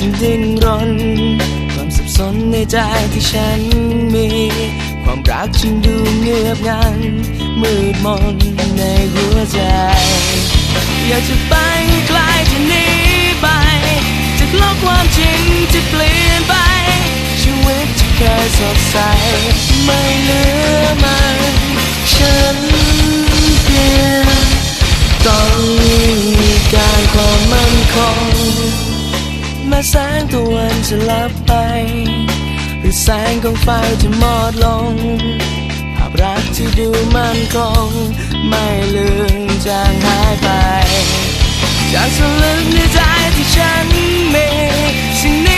ยิ่งดิ้นรน ความสับสนในใจที่ฉันมี ความรักจึงดูเงียบงันมืดมนในหัวใจ อยากจะไป แสงตะวันจะลับไป หรือแสงของไฟจะมอดลงภาพรักที่ดูมั่นคง ไม่ลืมจางหายไป จากส่วนลึกในใจที่ฉันมีสิ่งนี้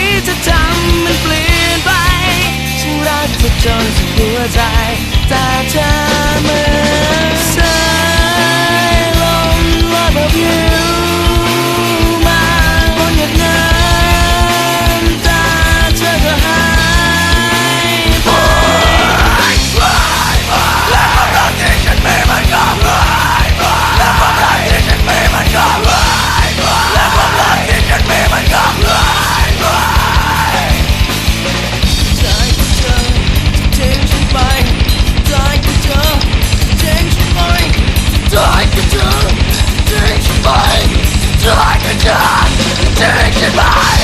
จะทิ้ง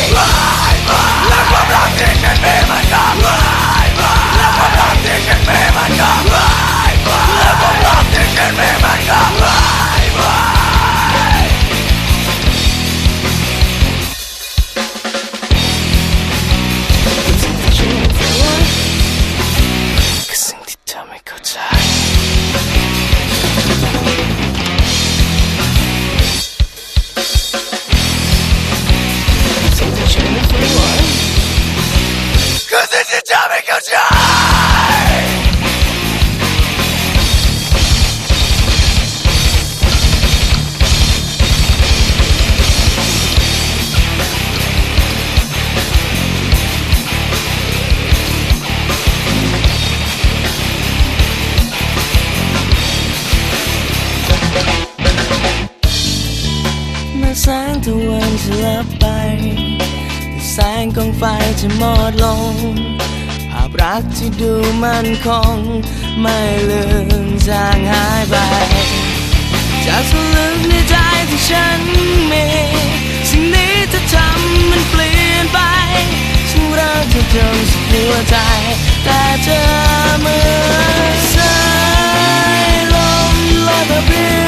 คือสิ่งที่เธอไแสงของไฟจะหมดลง ภาพรักที่ดูมันคง ไม่ลืมจางหายไป จากส่วลึกในใจที่ฉันมี สิ่งนี้จะทำมันเปลี่ยนไป ฉันรักเธอจนสุดหัวใจ แต่เธอเหมือนสายลมลอยมาเปลี่ยน